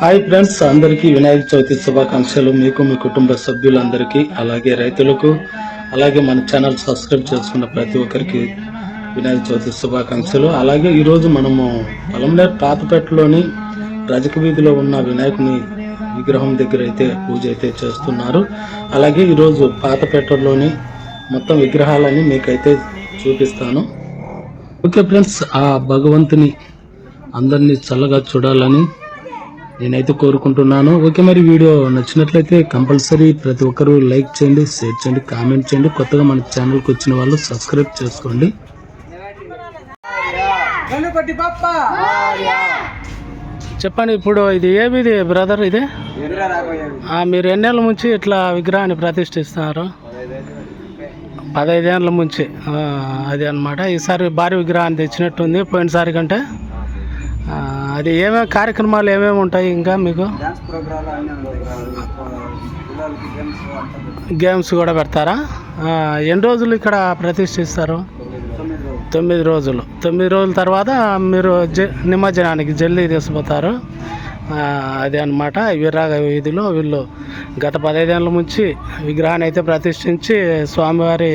Hi friends అందరికీ వినాయక చవితి శుభాకాంక్షలు. మీకు మీ కుటుంబ సభ్యులందరికీ అలాగే రైతులకు అలాగే మన ఛానల్ సబ్స్క్రైబ్ చేసుకున్న ప్రతి ఒక్కరికి వినాయక చవితి శుభాకాంక్షలు. అలాగే ఈరోజు మనము పొలంలో పాతపేటలోని రజక వీధిలో ఉన్న వినాయకుని విగ్రహం దగ్గర అయితే పూజ అయితే చేస్తున్నారు. అలాగే ఈరోజు పాతపేటలోని మొత్తం విగ్రహాలని మీకైతే చూపిస్తాను. ఓకే ఫ్రెండ్స్ ఆ భగవంతుని అందరినీ చల్లగా చూడాలని నేనైతే కోరుకుంటున్నాను. ఓకే మరి వీడియో నచ్చినట్లయితే కంపల్సరీ ప్రతి ఒక్కరూ లైక్ చేయండి షేర్ చేయండి కామెంట్ చేయండి. కొత్తగా మన ఛానల్కి వచ్చిన వాళ్ళు సబ్స్క్రైబ్ చేసుకోండి. చెప్పండి ఇప్పుడు ఇది ఏమిది బ్రదర్ ఇది? ఆ, మీరు ఎన్నేళ్ళ నుంచి ఇట్లా విగ్రహాన్ని ప్రతిష్ఠిస్తున్నారు? పదైదేళ్ళ నుంచి. ఆ, అది అన్నమాట. ఈసారి భారీ విగ్రహాన్ని తెచ్చినట్టుంది పోయినసారి కంటే. అది ఏమేమి కార్యక్రమాలు ఏమేమి ఉంటాయి ఇంకా మీకు? గేమ్స్ కూడా పెడతారా? ఎన్ని రోజులు ఇక్కడ ప్రతిష్ఠిస్తారు? తొమ్మిది రోజులు. తొమ్మిది రోజులు తర్వాత మీరు జ నిమజ్జనానికి జల్దీ తీసుకుపోతారు. అదే అనమాట విరాగ వీధిలో వీళ్ళు గత పదహైదేళ్ళ నుంచి విగ్రహాన్ని అయితే ప్రతిష్ఠించి స్వామివారి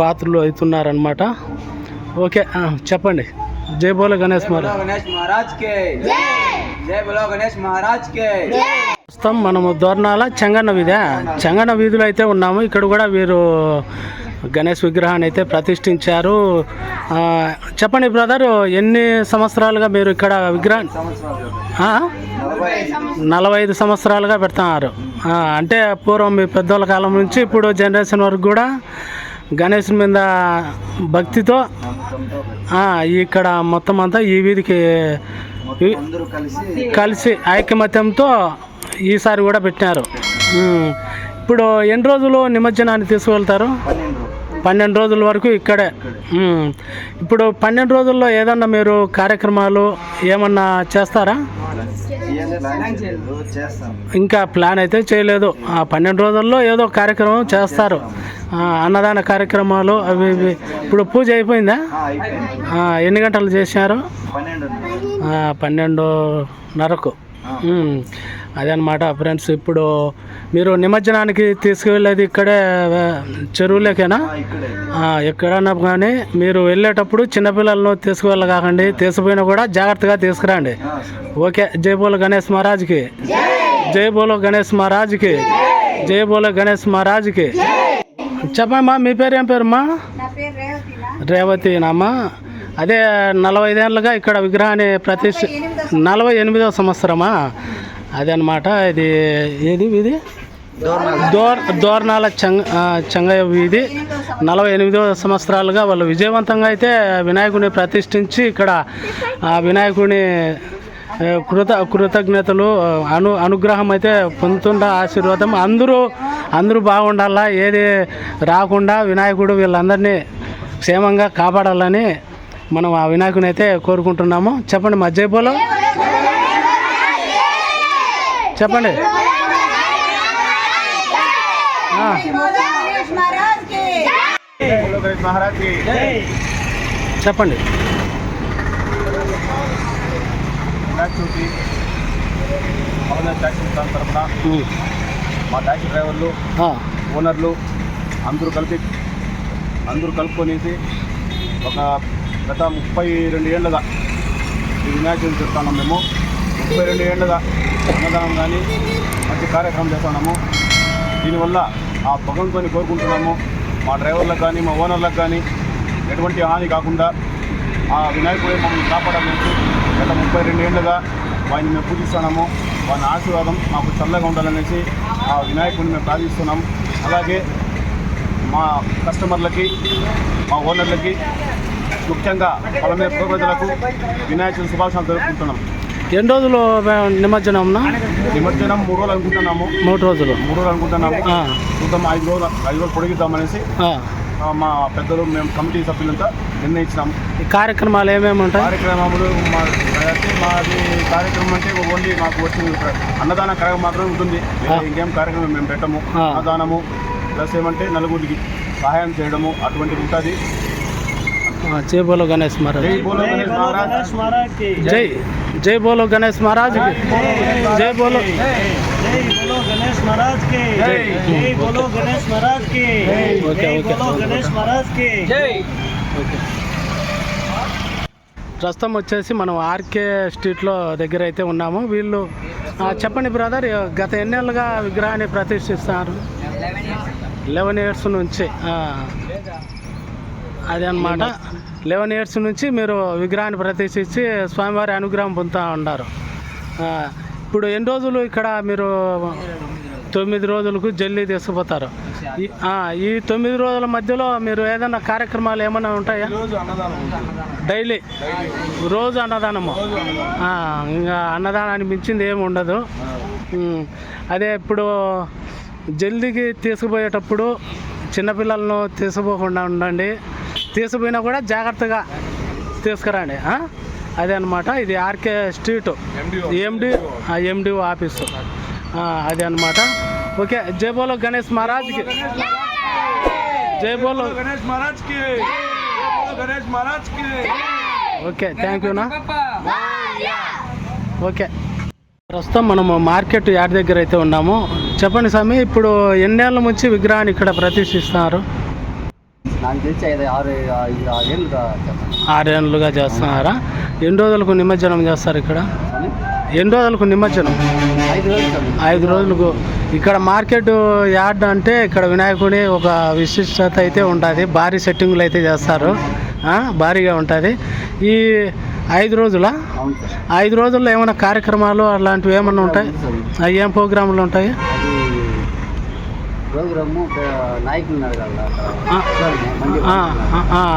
పాత్రలు అవుతున్నారనమాట ఓకే చెప్పండి. జై బోలో గణేష్ మహారాజ్ కే జై బోలో గణేష్ మహారాజ్ కే ప్రస్తుతం మనము దోర్నాల చెంగన్న వీధి చెంగన్న వీధిలో అయితే ఉన్నాము. ఇక్కడ కూడా వీరు గణేష్ విగ్రహాన్ని అయితే ప్రతిష్ఠించారు. చెప్పండి బ్రదర్ ఎన్ని సంవత్సరాలుగా మీరు ఇక్కడ ఆ? నలభై ఐదు సంవత్సరాలుగా పెడుతున్నారు. ఆ, అంటే పూర్వం మీ పెద్దోళ్ళ కాలం నుంచి ఇప్పుడు జనరేషన్ వరకు కూడా గణేష్ మీద భక్తితో ఇక్కడ మొత్తం అంతా ఈ వీధికి కలిసి ఐకమత్యంతో ఈసారి కూడా పెట్టినారు. ఇప్పుడు ఎన్ని రోజులు నిమజ్జనాన్ని తీసుకువెళ్తారు? పన్నెండు పన్నెండు రోజుల వరకు ఇక్కడే. ఇప్పుడు పన్నెండు రోజుల్లో ఏదన్నా మీరు కార్యక్రమాలు ఏమన్నా చేస్తారా? ఇంకా ప్లాన్ అయితే చేయలేదు. ఆ పన్నెండు రోజుల్లో ఏదో కార్యక్రమం చేస్తారు. అన్నదాన కార్యక్రమాలు అవి ఇవి. ఇప్పుడు పూజ అయిపోయిందా? ఆ, అయిపోయింది. ఆ, ఎన్ని గంటలు చేసినారు? పన్నెండు. ఆ, పన్నెండున్నరకు. అదనమాట ఫ్రెండ్స్. ఇప్పుడు మీరు నిమజ్జనానికి తీసుకువెళ్ళేది ఇక్కడే చెరువులేకేనా ఆ, ఇక్కడే. ఆ, ఎక్కడన్నా కానీ మీరు వెళ్ళేటప్పుడు చిన్నపిల్లలను తీసుకువెళ్ళకాకండి తీసుకుపోయినా కూడా జాగ్రత్తగా తీసుకురండి. ఓకే. జై బోలో గణేష్ మహారాజ్కి. జై. బోలో గణేష్ మహారాజ్కి. జై. బోలో గణేష్ మహారాజ్కి. చెప్పమ్మా మీ పేరు ఏం పేరమ్మా? రేవతినమ్మా అదే నలభై ఐదేళ్ళుగా ఇక్కడ విగ్రహాన్ని ప్రతిష్ఠ నలభై ఎనిమిదవ సంవత్సరమా? అదనమాట ఇది ఏది ఇది దోర్ దోర్నాల చంగ చంగయ్య వీధి. నలభై ఎనిమిదో సంవత్సరాలుగా వాళ్ళు విజయవంతంగా అయితే వినాయకుడిని ప్రతిష్ఠించి ఇక్కడ ఆ వినాయకుడిని కృత కృతజ్ఞతలు అను అనుగ్రహం అయితే పొందుతుండ ఆశీర్వాదం. అందరూ అందరూ బాగుండాలా? ఏది రాకుండా వినాయకుడు వీళ్ళందరినీ క్షేమంగా కాపాడాలని మనం ఆ వినాయకుని అయితే కోరుకుంటున్నాము. చెప్పండి మా చెప్పండి. ఆ, బోలో గణేష్ మహారాజ్కి చెప్పండి. ట్యాక్సీ తరఫున. మా ట్యాక్సీ డ్రైవర్లు ఓనర్లు అందరూ కలిపి అందరూ కలుపుకొనేసి ఒక గత ముప్పై రెండు ఏళ్ళుగా ఈ వినాయక చవితి చెప్తున్నాం మేము. ముప్పై రెండు ఏళ్ళుగా అన్నదానం కానీ మంచి కార్యక్రమం చేస్తున్నాము. దీనివల్ల ఆ భగవంతుని కోరుకుంటున్నాము. మా డ్రైవర్లకు కానీ మా ఓనర్లకు కానీ ఎటువంటి హాని కాకుండా ఆ వినాయకుడే మమ్మల్ని కాపాడాలని గత ముప్పై రెండు ఏళ్ళుగా వాడిని మేము పూజిస్తున్నాము. వాని ఆశీర్వాదం మాకు చల్లగా ఉండాలనేసి ఆ వినాయకుడిని మేము ప్రార్థిస్తున్నాం అలాగే మా కస్టమర్లకి మా ఓనర్లకి ముఖ్యంగా పొలమే ప్రజలకు వినాయకుడి శుభాషణలు తెలుపుకుంటున్నాం ఎన్ని రోజులు నిమజ్జనంనా నిమజ్జనం మూడు రోజులు అనుకుంటున్నాము. మూడు రోజులు. మూడు రోజులు అనుకుంటున్నాము. చూద్దాం ఐదు రోజులు ఐదు రోజులు పొడిగిద్దామనేసి ఆ. ఆ, మా పెద్దలు మేము కమిటీ సభ్యులంతా నిర్ణయించినాము. ఈ కార్యక్రమాలు ఏమేమి ఉంటాయి? కార్యక్రమములు మా అంటే మాది కార్యక్రమం అంటే ఓన్లీ మాకు వచ్చింది అన్నదాన కార్యక్రమం మాత్రమే ఉంటుంది. ఇంకేం కార్యక్రమం మేము పెట్టము. అన్నదానము ప్లస్ ఏమంటే నలుగురికి సహాయం చేయడము అటువంటిది ఉంటుంది. ఆ, జై బోలో గణేష్ మహారాజ్. జై బోలో గణేష్ మహారాజ్. జై. జై బోలో గణేష్ మహారాజ్ జై जय बोलो। ప్రస్తుతం వచ్చేసి మనం ఆర్కే స్ట్రీట్లో దగ్గర అయితే ఉన్నాము. వీళ్ళు చెప్పండి బ్రదర్ గత ఎన్నేళ్ళుగా విగ్రహాన్ని ప్రతిష్ఠిస్తారు? లెవెన్ ఇయర్స్ నుంచి అదే అనమాట లెవెన్ ఇయర్స్ నుంచి మీరు విగ్రహాన్ని ప్రతిష్ఠించి స్వామివారి అనుగ్రహం పొందుతూ ఉన్నారు. ఇప్పుడు ఎన్ని రోజులు ఇక్కడ మీరు తొమ్మిది రోజులకు జల్లి తీసుకుపోతారు? ఈ- ఈ తొమ్మిది రోజుల మధ్యలో మీరు ఏదైనా కార్యక్రమాలు ఏమైనా ఉంటాయా? డైలీ? రోజు అన్నదానము. ఇంకా అన్నదానానికి మించింది ఏమి ఉండదు. అదే ఇప్పుడు జల్దీకి తీసుకుపోయేటప్పుడు చిన్నపిల్లలను తీసుకుపోకుండా ఉండండి. తీసుకుపోయినా కూడా జాగ్రత్తగా తీసుకురండి ఆ? అదే అనమాట ఇది RK street. MD MDO. Office. ఆ, అదే అనమాట ఓకే జై బోలో గణేష్ మహారాజ్కి. జై బోలో గణేష్ మహారాజ్కి గణేష్ మహారాజ్కి ఓకే థ్యాంక్ యూనా ఓకే. ప్రస్తుతం మనము మార్కెట్ యార్డ్ దగ్గర అయితే ఉన్నాము. చెప్పండి స్వామి ఇప్పుడు ఎన్నేళ్ళ నుంచి విగ్రహాన్ని ఇక్కడ ప్రతిష్ఠిస్తున్నారు? నాకు తెలిసి ఐదు ఆరు ఐదు ఆరు ఏళ్ళు చెప్పండి ఆరేళ్ళుగా చేస్తున్నారా? ఎన్ని రోజులకు నిమజ్జనం చేస్తారు ఇక్కడ? ఎన్ని రోజులకు నిమజ్జనం? ఐదు రోజులు ఐదు రోజులకు. ఇక్కడ మార్కెట్ యార్డ్ అంటే ఇక్కడ వినాయకుడి ఒక విశిష్టత అయితే ఉంటుంది. భారీ సెట్టింగ్లు అయితే చేస్తారు. భారీగా ఉంటుంది. ఈ ఐదు రోజుల? ఐదు రోజుల్లో ఏమైనా కార్యక్రమాలు అలాంటివి ఏమైనా ఉంటాయి? అవి ఏం ప్రోగ్రాములు ఉంటాయి? ప్రోగ్రాము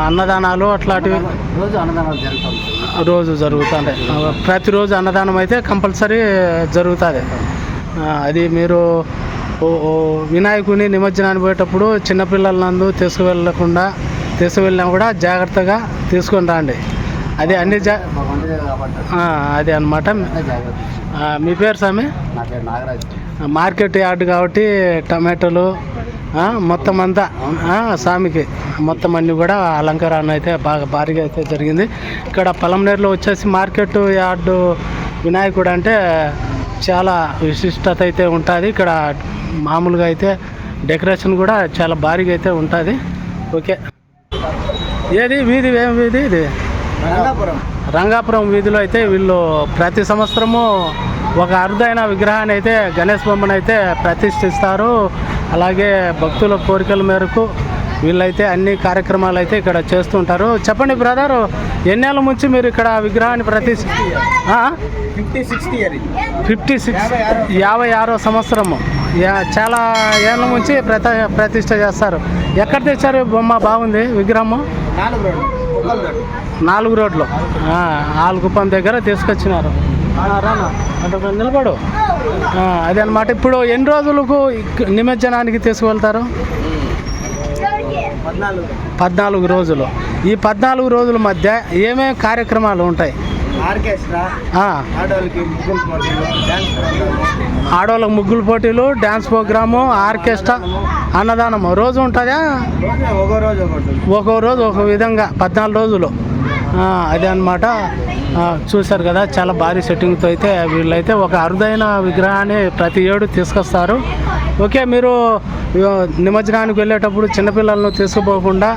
అన్నదానాలు అట్లాంటివి రోజు అన్నదానాలు జరుగుతుంది సార్ రోజు జరుగుతుంటాయి ప్రతిరోజు అన్నదానం అయితే కంపల్సరీ జరుగుతుంది అది మీరు వినాయకుని నిమజ్జనానికి పోయేటప్పుడు చిన్నపిల్లలందు తీసుకువెళ్ళకుండా తీసుకువెళ్ళినా కూడా జాగ్రత్తగా తీసుకొని రండి. అది అన్ని జా అదే అనమాట మీ పేరు స్వామి? నా పేరు నాగరాజ్. మార్కెట్ యార్డ్ కాబట్టి టమాటోలు మొత్తం అంతా స్వామికి మొత్తం అన్ని కూడా అలంకరణ అయితే బాగా భారీగా అయితే జరిగింది. ఇక్కడ పొలంనేరులో వచ్చేసి మార్కెట్ యార్డు వినాయకుడు అంటే చాలా విశిష్టత అయితే ఉంటుంది. ఇక్కడ మామూలుగా అయితే డెకరేషన్ కూడా చాలా భారీగా అయితే ఉంటుంది. ఓకే. ఏది? వీధి ఏం వీధి ఇది? రంగాపురం. రంగాపురం వీధిలో అయితే వీళ్ళు ప్రతి సంవత్సరము ఒక అరుదైన విగ్రహాన్ని అయితే గణేష్ బొమ్మను అయితే ప్రతిష్ఠిస్తారు. అలాగే భక్తుల కోరికల మేరకు వీళ్ళైతే అన్ని కార్యక్రమాలు అయితే ఇక్కడ చేస్తుంటారు చెప్పండి బ్రదర్ ఎన్నేళ్ళ నుంచి మీరు ఇక్కడ విగ్రహాన్ని ప్రతిష్ఠ ఫిఫ్టీ సిక్స్టీ ఫిఫ్టీ సిక్స్ యాభై ఆరో సంవత్సరము. యా- చాలా ఏళ్ళ నుంచి ప్రత ప్రతిష్ఠ చేస్తారు. ఎక్కడ తెచ్చారు బొమ్మ? బాగుంది విగ్రహము? నాలుగు రోడ్డు నాలుగు రోడ్లు. ఆలుగుప్పం దగ్గర తీసుకొచ్చినారు. రానా అటు నిలబడు. అదే అనమాట ఇప్పుడు ఎన్ని రోజులకు నిమజ్జనానికి తీసుకువెళ్తారు? పద్నాలుగు రోజులు. ఈ పద్నాలుగు రోజుల మధ్య ఏమేమి కార్యక్రమాలు ఉంటాయి? ఆడవాళ్ళకి ముగ్గులు పోటీలు డ్యాన్స్ ప్రోగ్రాము. ఆర్కెస్ట్రా అన్నదానము. రోజు ఉంటుందా? ఒక్కో రోజు ఒక్కో రోజు ఒక విధంగా పద్నాలుగు రోజులు. అదే అనమాట చూశారు కదా చాలా భారీ సెట్టింగ్తో అయితే వీళ్ళైతే ఒక అరుదైన విగ్రహాన్ని ప్రతి ఏడు తీసుకొస్తారు. ఓకే మీరు నిమజ్జనానికి వెళ్ళేటప్పుడు చిన్నపిల్లలను తీసుకుపోకుండా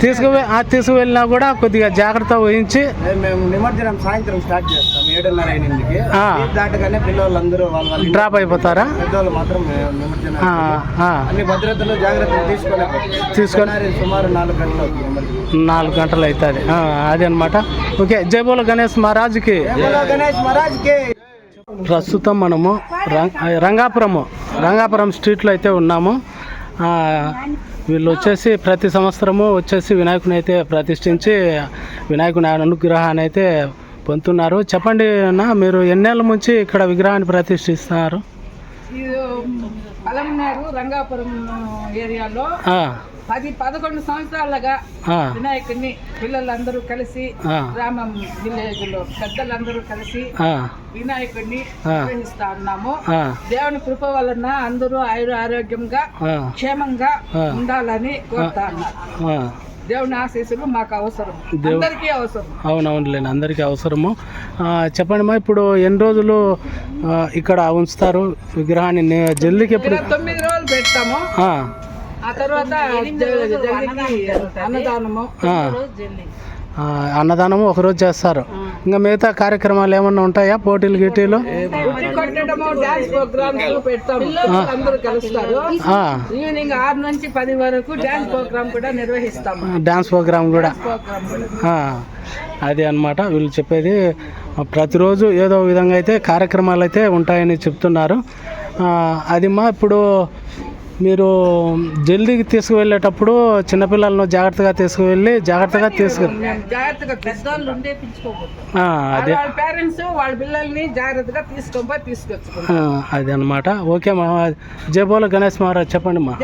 తీసుకువె ఆ, తీసుకువెళ్ళినా కూడా కొద్దిగా జాగ్రత్త వహించి మేము నిమజ్జనం సాయంత్రం స్టార్ట్ చేస్తాం. ఏడున్నర ఎనిమిదికి. దాటగానే పిల్లలందరూ వాళ్ళ డ్రాప్ అయిపోతారా? పెద్దవాళ్ళు మాత్రం అన్ని భద్రతలు జాగ్రత్తలు తీసుకొని తీసుకొని- సుమారు నాలుగు గంటలు. నాలుగు గంటలు అవుతుంది. అదే అనమాట ఓకే జై బోలో గణేష్ మహారాజ్కి. గణేష్ మహారాజ్కి ప్రస్తుతం మనము రంగాపురము రంగాపురం స్ట్రీట్లో అయితే ఉన్నాము. వీళ్ళు వచ్చేసి ప్రతి సంవత్సరము వచ్చేసి వినాయకుని అయితే ప్రతిష్ఠించి వినాయకుని అనుగ్రహాన్ని అయితే పొందుతున్నారు. చెప్పండి అన్న మీరు ఎన్నేళ్ళ నుంచి ఇక్కడ విగ్రహాన్ని ప్రతిష్ఠిస్తున్నారు? పలమనేరు రంగాపురం ఏరియాలో పది పదకొండు సంవత్సరాలుగా వినాయకుడిని పిల్లలందరూ కలిసి గ్రామం విలేజ్లో పెద్దలందరూ కలిసి వినాయకుడిని. నిర్వహిస్తా ఉన్నాము. దేవుని కృప వలన అందరూ ఆయుర ఆరోగ్యంగా క్షేమంగా. ఉండాలని కోరుతా ఉన్నారు. దేవుని ఆశీస్సులు మాకు అవసరం. అందరికీ అవసరం. అవునవునులేండి అందరికీ అవసరము. ఆ, చెప్పండి మా ఇప్పుడు ఎన్ని రోజులు ఇక్కడ ఉంచుతారు విగ్రహాన్ని? జల్దికి ఎప్పుడు? తొమ్మిది రోజులు పెడతాము. ఆ, ఆ తర్వాత జల్లికి అన్నదానము. అన్నదానము ఒకరోజు చేస్తారు. ఇంకా మిగతా కార్యక్రమాలు ఏమన్నా ఉంటాయా? పోటీలు గిటీలు? డాన్స్ ఈవినింగ్ ఆరు నుంచి పది వరకు డాన్స్ ప్రోగ్రామ్ కూడా డ్యాన్స్ ప్రోగ్రామ్ కూడా. అది అన్నమాట. వీళ్ళు చెప్పేది. ప్రతిరోజు ఏదో విధంగా అయితే కార్యక్రమాలు అయితే ఉంటాయని చెప్తున్నారు. అది మా ఇప్పుడు మీరు జల్దీకి తీసుకువెళ్ళేటప్పుడు చిన్నపిల్లలను జాగ్రత్తగా తీసుకువెళ్ళి జాగ్రత్తగా తీసుకు అదే. పేరెంట్స్ వాళ్ళ పిల్లల్ని జాగ్రత్తగా ఆ, అది అనమాట ఓకే మా జై బోలో గణేష్ మహారాజ్ చెప్పండి మా.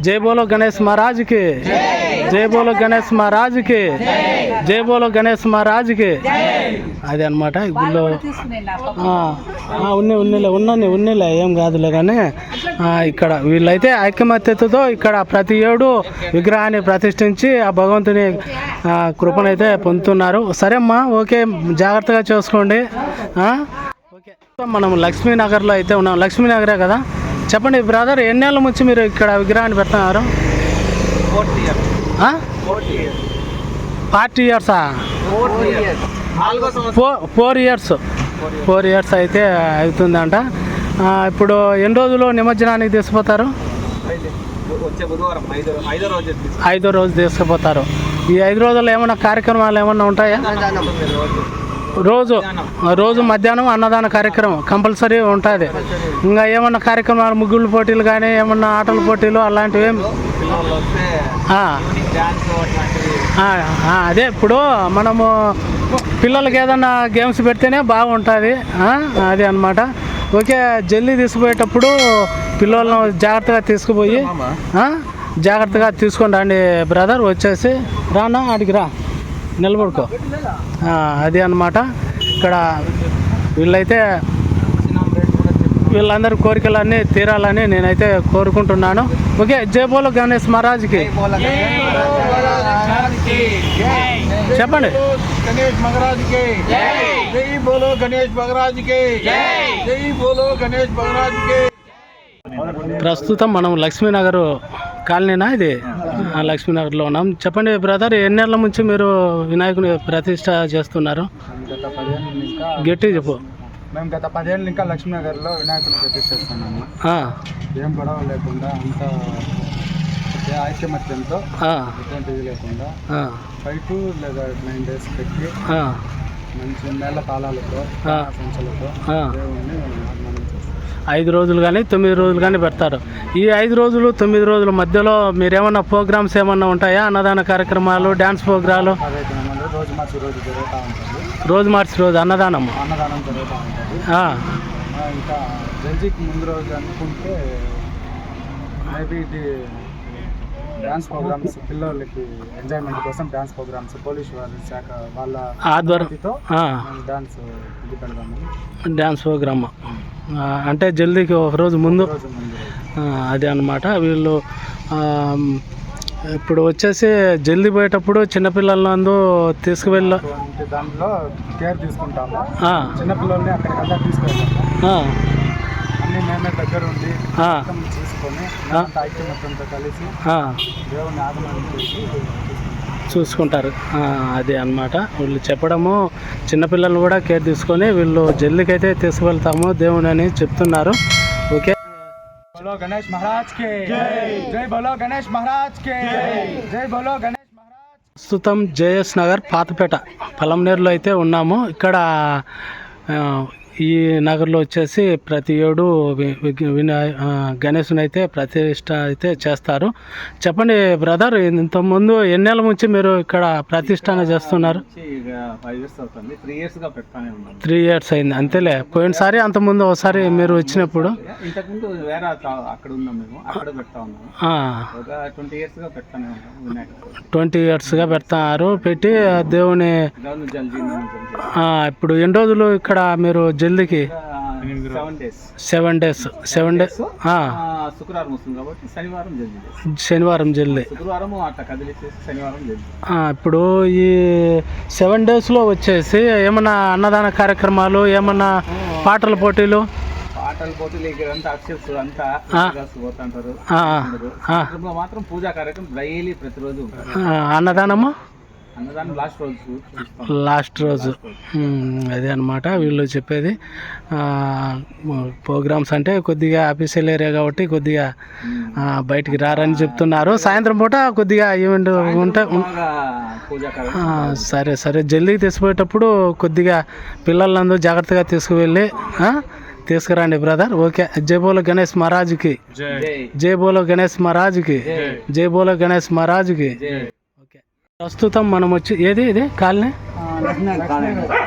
జై బోలో గణేష్ మహారాజ్కి జై. బోలో గణేష్ మహారాజ్కి. జై. బోలో గణేష్ మహారాజ్కి. అది అనమాట గుళ్ళో ఆ, ఆ, ఉన్నే ఉన్నిలే ఉన్నని ఉన్నిలే ఏం కాదులే కానీ ఆ, ఇక్కడ వీళ్ళైతే ఐకమత్యతతో ఇక్కడ ప్రతి ఏడు విగ్రహాన్ని ప్రతిష్ఠించి ఆ భగవంతుని ఆ, కృపనైతే పొందుతున్నారు. సరే అమ్మా ఓకే జాగ్రత్తగా చూసుకోండి. ఆ? ఓకే. మనం లక్ష్మీనగర్లో అయితే ఉన్నాం. లక్ష్మీనగరే కదా? చెప్పండి బ్రదర్ ఎన్నేళ్ళ నుంచి మీరు ఇక్కడ విగ్రహాన్ని పెడుతున్నారు? Forty ఇయర్సా? Four years. Four years అయితే అవుతుందంట. ఇప్పుడు ఎన్ని రోజులు నిమజ్జనానికి తీసుకుపోతారు? ఐదో. రోజు తీసుకుపోతారు. ఈ ఐదు రోజుల్లో ఏమైనా కార్యక్రమాలు ఏమైనా ఉంటాయా? రోజు. రోజు మధ్యాహ్నం. అన్నదాన కార్యక్రమం కంపల్సరీ ఉంటుంది. ఇంకా ఏమన్నా కార్యక్రమాలు ముగ్గులు పోటీలు కానీ ఏమన్నా ఆటల పోటీలు అలాంటివి అదే ఇప్పుడు మనము పిల్లలకి ఏదన్నా గేమ్స్ పెడితేనే బాగుంటుంది అది అన్నమాట. ఓకే జల్దీ తీసుకుపోయేటప్పుడు పిల్లలను జాగ్రత్తగా తీసుకుపోయి జాగ్రత్తగా తీసుకొని రండి బ్రదర్ వచ్చేసి రానా అడిగి రా. నిలబడుకో. అది అన్నమాట. ఇక్కడ వీళ్ళైతే వీళ్ళందరి కోరికలన్నీ తీరాలని నేనైతే కోరుకుంటున్నాను. ఓకే జై బోలో గణేష్ మహారాజ్కి. చెప్పండి. గణేష్ మహారాజ్కి. జై. బోలో గణేష్ మహారాజ్కి. జై. బోలో గణేష్ మహారాజ్కి. ప్రస్తుతం మనం లక్ష్మీనగర్ కాలనీనా ఇది? ఆ, లక్ష్మీనగర్లో ఉన్నాం. చెప్పండి బ్రదర్ ఎన్నేళ్ళ నుంచి మీరు వినాయకుని ప్రతిష్ట చేస్తున్నారు? గట్టి చెప్పు. మేము గత పదిహేను ఇంకా లక్ష్మీనగర్లో వినాయకుడిని ప్రతిష్ఠిస్తున్నాము ఆ, ఏం గొడవ లేకుండా అంతా ఐక్యమత్యంతో లేకుండా ఫైవ్ టు లేదా నైన్ డేస్ పెట్టి మంచి. సంచలతో. దేవుణ్ణి ఐదు రోజులు కానీ తొమ్మిది రోజులు కానీ పెడతారు. ఈ ఐదు రోజులు తొమ్మిది రోజుల మధ్యలో మీరేమన్నా ప్రోగ్రామ్స్ ఏమన్నా ఉంటాయా? అన్నదాన కార్యక్రమాలు డ్యాన్స్ ప్రోగ్రాలు? రోజు మార్చి రోజు జరుగుతూ ఉంటుంది. రోజు మార్చి రోజు అన్నదానం అన్నదానం ఇంకా ముందు రోజు అనుకుంటే మేబీ ఇది డ్యాన్స్ ప్రోగ్రామ్స్ పిల్లలకి ఎంజాయ్మెంట్ కోసం డ్యాన్స్ ప్రోగ్రామ్స్ పోలీస్ వారి శాఖ వాళ్ళ ఆధ్వర్యం అనుమతితో ఆ, మేము డ్యాన్స్ ఇది పెడదాము. Dance program. అంటే జల్దీకి ఒక రోజు ముందు. అదే అనమాట వీళ్ళు ఇప్పుడు వచ్చేసి జల్దీ పోయేటప్పుడు చిన్నపిల్లలందు తీసుకువెళ్ళ దాంట్లో కేర్ తీసుకుంటాము. చిన్నపిల్లల్ని అక్కడికంతా తీసుకెళ్తాము చూసుకుంటారు. అదే అనమాట వీళ్ళు చెప్పడము చిన్నపిల్లలు కూడా కేర్ తీసుకొని వీళ్ళు జల్లికైతే తీసుకువెళ్తాము దేవుని అని చెప్తున్నారు. ఓకే? గణేష్ మహారాజ్ కే. జై బోలో గణేష్ మహారాజ్ కే. జై గణేష్ ప్రస్తుతం జేఎస్ నగర్ పాతపేట పలంనేరులో అయితే ఉన్నాము. ఇక్కడ ఈ నగర్లో వచ్చేసి ప్రతి ఏడు వినాయ గణేశుని అయితే ప్రతిష్ట అయితే చేస్తారు. చెప్పండి బ్రదర్ ఇంతకుముందు ఎన్నేళ్ళ నుంచి మీరు ఇక్కడ ప్రతిష్టన చేస్తున్నారు? త్రీ ఇయర్స్ అయింది. అంతేలే. పోయినసారి అంతకుముందు ఒకసారి మీరు వచ్చినప్పుడు? ట్వంటీ ఇయర్స్గా పెడతారు. పెట్టి దేవుని ఇప్పుడు ఎన్ని రోజులు ఇక్కడ మీరు జల్దీకి సెవెన్ డేస్ సెవెన్ డేస్ శుక్రవారం వస్తుంది కాబట్టి శనివారం జరిగింది శనివారం జల్లి శుక్రవారం అట్లా కదిలిచ్చేసి శనివారం ఆ, ఇప్పుడు ఈ సెవెన్ డేస్లో వచ్చేసి ఏమన్నా అన్నదాన కార్యక్రమాలు ఏమన్నా పాటల పోటీలు? పాటల పోటీలు ఇక్కడ అంతా అక్షర్స్ అంతా పోతుంటారు. మాత్రం పూజా కార్యక్రమం డైలీ ప్రతిరోజు అన్నదానము? అన్నదానం లాస్ట్ రోజు అదే అనమాట వీళ్ళు చెప్పేది ప్రోగ్రామ్స్ అంటే కొద్దిగా ఆఫీషియల్ ఏరియా కాబట్టి కొద్దిగా బయటికి రారని చెప్తున్నారు. సాయంత్రం పూట కొద్దిగా ఈవెంట్ ఉంటే సరే సరే. జల్దీకి తీసుకుపోయేటప్పుడు కొద్దిగా పిల్లలందరూ జాగ్రత్తగా తీసుకువెళ్ళి తీసుకురండి బ్రదర్. ఓకే. జై బోలో గణేష్ మహారాజుకి. జై. బోలో గణేష్ మహారాజుకి. జై. బోలో గణేష్ మహారాజుకి. ప్రస్తుతం మనం వచ్చి ఏది ఇది? కాలనీ?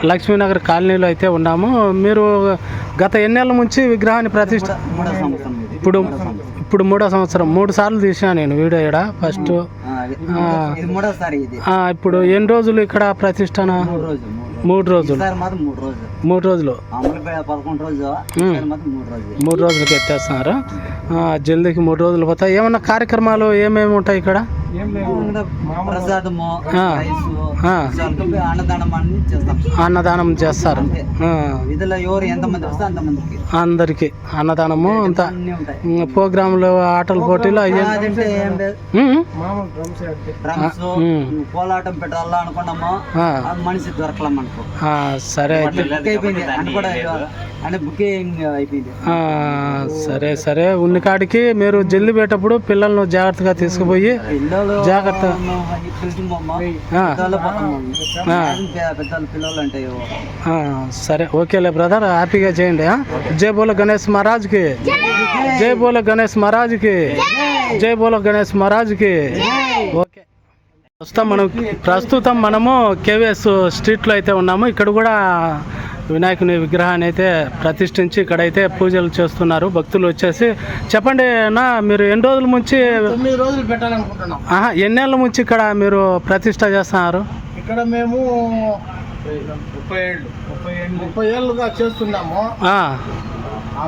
లక్ష్మీనగర్ కాలనీలో అయితే ఉన్నాము. మీరు గత ఎన్నేళ్ళ నుంచి విగ్రహాన్ని ప్రతిష్ట ఇప్పుడు ఇప్పుడు మూడో సంవత్సరం. మూడు సార్లు తీసా నేను వీడియో ఇక్కడ ఫస్ట్ ఇప్పుడు ఎన్ని రోజులు ఇక్కడ ప్రతిష్టన? మూడు రోజు మూడు రోజులు. మూడు రోజులు. మూడు రోజులకి ఎత్తేస్తున్నారు. జల్దీకి మూడు రోజులు పోతాయి. ఏమన్నా కార్యక్రమాలు ఏమేమి ఉంటాయి ఇక్కడ? ఇంకా ప్రసాదము అన్నదానం అన్ని చేస్తాం. అన్నదానం చేస్తారు. అందరికి అన్నదానము అంతా. ప్రోగ్రాంలు ఆటల పోటీలు అయ్యే. కోలాటం పెట్టాలా అనుకున్నాము? మనిషి దొరకలే మనకు ఆ, సరే సరే సరే. ఉన్ని కాడికి మీరు జల్లి పెట్టేటప్పుడు పిల్లలను జాగ్రత్తగా తీసుకుపోయి జాగ్రత్త. సరే ఓకేలే బ్రదర్ హ్యాపీగా చేయండి? జై బోలో గణేష్ మహారాజ్కి. జై బోలో గణేష్ మహారాజ్కి. జై బోలో గణేష్ మహారాజ్కి. ఓకే. ప్రస్తుతం మనం ప్రస్తుతం మనము కేవీఎస్ స్ట్రీట్లో అయితే ఉన్నాము. ఇక్కడ కూడా వినాయకుని విగ్రహాన్ని అయితే ప్రతిష్ఠించి ఇక్కడైతే పూజలు చేస్తున్నారు. భక్తులు వచ్చేసి చెప్పండి అన్న మీరు ఎన్ని రోజుల నుంచి రోజులు పెట్టాలనుకుంటున్నాం. ఎన్నేళ్ళ నుంచి ఇక్కడ మీరు ప్రతిష్ట చేస్తున్నారు? ఇక్కడ మేము ముప్పై ఏళ్ళు. ముప్పై ఏళ్ళు. ముప్పై ఏళ్ళుగా చేస్తున్నాము. ఆ,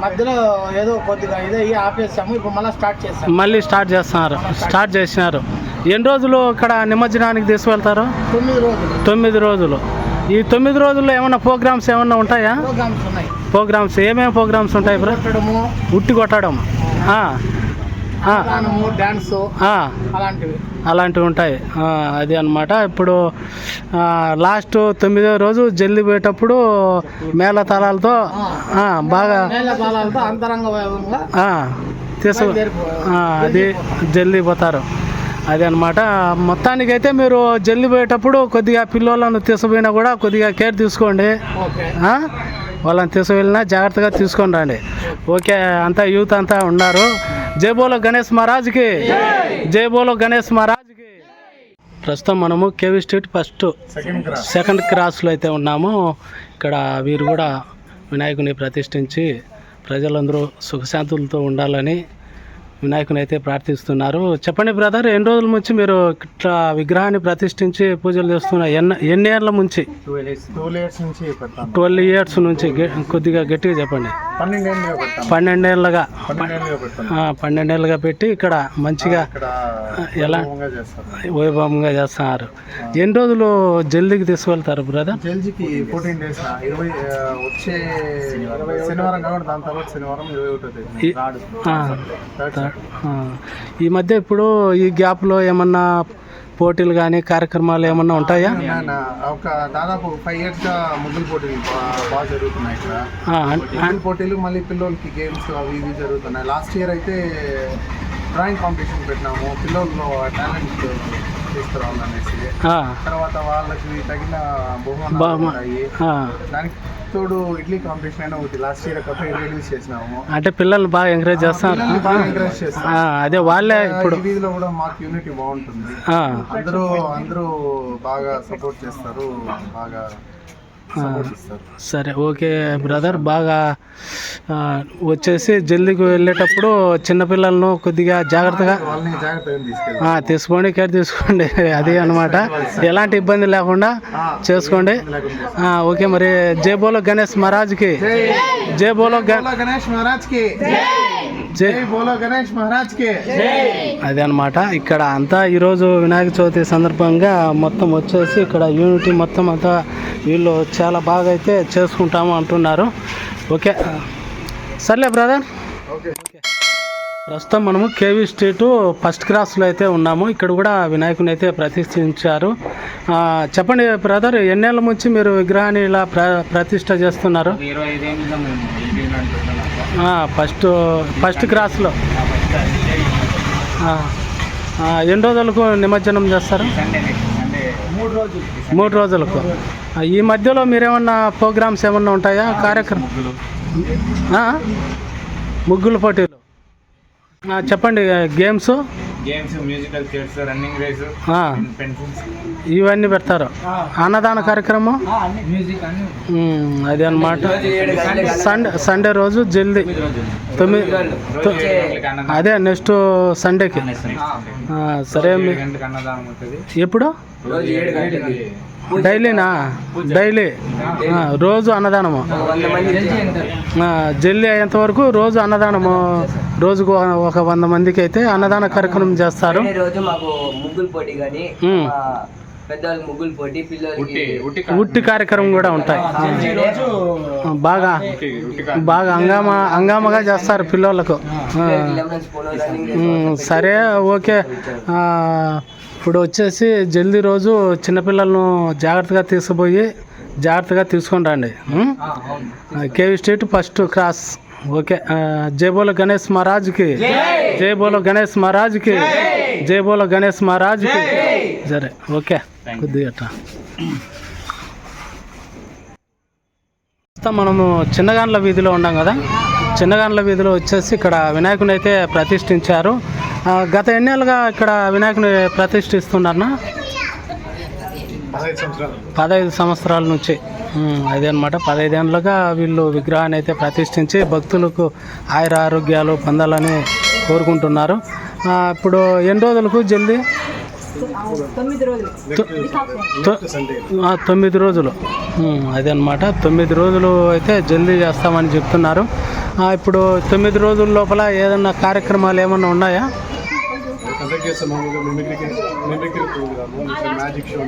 మధ్యలో ఏదో కొద్దిగా ఇదే ఆపేసాము ఇప్పుడు మళ్ళీ స్టార్ట్ చేసాము. మళ్ళీ స్టార్ట్ చేస్తున్నారు. స్టార్ట్ చేసినారు. ఎన్ని రోజులు ఇక్కడ నిమజ్జనానికి తీసుకువెళ్తారు? తొమ్మిది రోజులు. తొమ్మిది రోజులు. ఈ తొమ్మిది రోజుల్లో ఏమన్నా ప్రోగ్రామ్స్ ఏమన్నా ఉంటాయా? ప్రోగ్రామ్స్ ఉన్నాయి. ప్రోగ్రామ్స్ ఏమేమి ప్రోగ్రామ్స్ ఉంటాయి బ్రో? కొట్టడము ఉట్టి కొట్టడం. ఆ, ఆ, గానము డాన్స్ ఆ, అలాంటివి. అలాంటివి ఉంటాయి. ఆ, అది అన్నమాట. ఇప్పుడు ఆ, లాస్ట్ తొమ్మిదో రోజు జల్లి పోయేటప్పుడు మేళతాళాలతో ఆ, బాగా బాలాలతో అంతరంగ వైభవంగా ఆ, తీసు ఆ, అది జల్లి పోతారు అది అనమాట మొత్తానికైతే మీరు జల్లి పోయేటప్పుడు కొద్దిగా పిల్లలను తీసుకుపోయినా కూడా కొద్దిగా కేర్ తీసుకోండి? వాళ్ళని తీసుకువెళ్ళినా జాగ్రత్తగా తీసుకొని రండి. ఓకే అంతా యూత్ అంతా ఉన్నారు. జై బోలో గణేష్ మహారాజ్కి. జై బోలో గణేష్ మహారాజ్కి. ప్రస్తుతం మనము K V street first second క్రాస్లో అయితే ఉన్నాము. ఇక్కడ వీరు కూడా వినాయకుని ప్రతిష్ఠించి ప్రజలందరూ సుఖశాంతులతో ఉండాలని వినాయకుని అయితే ప్రార్థిస్తున్నారు. చెప్పండి బ్రదర్ ఎన్ని రోజుల నుంచి మీరు ఇట్లా విగ్రహాన్ని ప్రతిష్ఠించి పూజలు చేస్తున్నారు ఎన్ని ఎన్ని ఏళ్ళ నుంచి? ట్వెల్వ్ ఇయర్స్ నుంచి కొద్దిగా గట్టిగా చెప్పండి. పన్నెండేళ్ళుగా పన్నెండేళ్ళగా. పెట్టి ఇక్కడ మంచిగా ఎలా? వైభవంగా చేస్తాను వైభవంగా చేస్తున్నారు ఎన్ని రోజులు జల్దీకి తీసుకువెళ్తారు బ్రదర్? జల్జీకి ఫోర్టీన్ డేస్ ఇరవై ఆ, వచ్చే శనివారం. కాబట్టి దాని తర్వాత శనివారం ఇరవై ఒకటో తేదీ. ఈ- మధ్య ఇప్పుడు ఈ గ్యాప్లో ఏమన్నా పోటీలు కానీ కార్యక్రమాలు ఏమన్నా ఉంటాయా? ఒక దాదాపు ఫైవ్ ఇయర్స్గా ముగ్గులు పోటీలు బాగా జరుగుతున్నాయి ఇక్కడ. పోటీలు మళ్ళీ పిల్లలకి గేమ్స్ అవి ఇవి జరుగుతున్నాయి. లాస్ట్ ఇయర్ అయితే డ్రాయింగ్ కాంపిటీషన్ పెట్టినాము. పిల్లల్లో టాలెంట్ తీసుకురావాలనేసి. తర్వాత వాళ్ళకి తగిన బహుమానాలు. దానికి తోడు ఇడ్లీ కాంపిటీషన్ అయినా ఒకటి లాస్ట్ ఇయర్ కొత్త రిలీజ్ చేసినాము. అంటే పిల్లల్ని బాగా ఎంకరేజ్ పిల్లల్ని బాగా ఎంకరేజ్ చేస్తాం ఆ, అదే వాళ్ళే ఇప్పుడు వీధిలో కూడా మాకు యూనిటీ బాగుంటుంది. అందరూ అందరూ బాగా సపోర్ట్ చేస్తారు బాగా సరే ఓకే బ్రదర్. బాగా వచ్చేసి జల్దీకి వెళ్ళేటప్పుడు చిన్నపిల్లలను కొద్దిగా జాగ్రత్తగా తీసుకోండి కేర్ తీసుకోండి. అది అన్నమాట. ఎలాంటి ఇబ్బంది లేకుండా చేసుకోండి. ఆ, ఓకే మరి జై బోలో గణేష్ మహారాజ్కి. జై బోలో గణేష్ మహారాజ్కి జై. బోలో గణేష్ మహారాజ్కి అదే అనమాట ఇక్కడ అంతా ఈరోజు వినాయక చవితి సందర్భంగా మొత్తం వచ్చేసి ఇక్కడ యూనిటీ మొత్తం అంతా వీళ్ళు చాలా బాగా అయితే చేసుకుంటాము అంటున్నారు. ఓకే. సర్లే బ్రదర్. ఓకే. ప్రస్తుతం మనము కేవీ స్ట్రీట్ ఫస్ట్ క్రాస్లో అయితే ఉన్నాము. ఇక్కడ కూడా వినాయకుని అయితే ప్రతిష్ఠించారు. ఆ, చెప్పండి బ్రదర్ ఎన్నేళ్ళ నుంచి మీరు విగ్రహాన్ని ఇలా ప్ర ప్రతిష్ట చేస్తున్నారు? ఫస్ట్ ఫస్ట్ క్రాస్లో ఎన్ని రోజులకు నిమజ్జనం చేస్తారు? మూడు రోజులు మూడు రోజులకు ఈ మధ్యలో మీరేమన్నా ప్రోగ్రామ్స్ ఏమన్నా ఉంటాయా? కార్యక్రమం? ముగ్గుల పోటీలు. చెప్పండి games games musical chairs running race pencils. ఇవన్నీ పెడతారు. అన్నదాన కార్యక్రమం? మ్యూజిక్ అది అనమాట సండే సండే రోజు జల్దీ. తొమ్మిది అదే నెక్స్ట్ సండేకి. సరే ఎప్పుడు? డైలీనా? డైలీ? రోజు అన్నదానము? జల్లి అయ్యేంత వరకు రోజు అన్నదానము. రోజుకు ఒక వంద మందికి అయితే అన్నదాన కార్యక్రమం చేస్తారు. సండే రోజు మాకు ముగ్గులు పోటీ కానీ మ్మ్. పెద్దవాళ్ళకి ముగ్గులు పోటీ పిల్లలకి ఉట్టి కార్యక్రమం కూడా ఉంటాయి. బాగా బాగా హంగామా హంగామాగా చేస్తారు పిల్లలకు. సరే ఓకే. ఇప్పుడు వచ్చేసి జల్దీ రోజు చిన్నపిల్లలను జాగ్రత్తగా తీసుకుపోయి జాగ్రత్తగా తీసుకొని రండి. KV street first cross. Okay. ఆ, జై బోలో గణేష్ మహారాజ్కి. జై. బోలో గణేష్ మహారాజ్కి. జై. బోలో గణేష్ మహారాజ్కి. సరే. ఓకే. కొద్దిగా మనము చిన్నగాన్ల వీధిలో ఉన్నాం కదా. చిన్నగాన్ల వీధిలో వచ్చేసి ఇక్కడ వినాయకుని అయితే ప్రతిష్ఠించారు. గత ఎన్నేళ్ళుగా ఇక్కడ వినాయకుని ప్రతిష్ఠిస్తున్నారనా? పదహైదు సంవత్సరాలు. నుంచి. అదే అనమాట పదహైదు ఏళ్ళుగా వీళ్ళు విగ్రహాన్ని అయితే ప్రతిష్ఠించి భక్తులకు ఆయుర ఆరోగ్యాలు పొందాలని కోరుకుంటున్నారు. ఆ, ఇప్పుడు ఎన్ని రోజులకు జల్దీ? తొమ్మిది రోజులు. అదే అనమాట తొమ్మిది రోజులు అయితే జల్దీ చేస్తామని చెప్తున్నారు. ఆ, ఇప్పుడు తొమ్మిది రోజుల లోపల ఏదన్నా కార్యక్రమాలు ఏమన్నా ఉన్నాయా? కండక్ట్ చేస్తాం మామూలుగా mimicry mimicry program magic show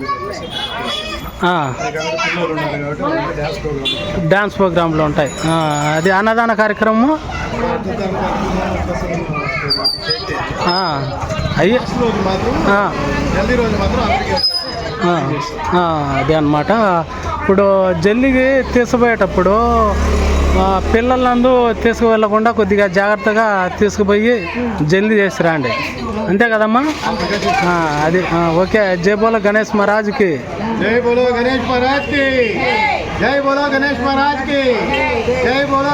పిల్లలు ఉన్నారు కాబట్టి డ్యాన్స్ ప్రోగ్రామ్ డ్యాన్స్ ప్రోగ్రాంలు ఉంటాయి. అది అన్నదాన కార్యక్రమము? అయ్యి. అదే అనమాట ఇప్పుడు జల్లికి తీసిపోయేటప్పుడు పిల్లలందు తీసుకువెళ్ళకుండా కొద్దిగా జాగ్రత్తగా తీసుకుపోయి జల్దీ చేసిరండి. అంతే కదమ్మా? ఆ, అది ఆ, ఓకే. జై బోలో గణేష్ మహారాజ్కి. జై బోలో గణేష్ మహారాజ్కి జై బోలో గణేష్ మహారాజ్కి. జై బోలో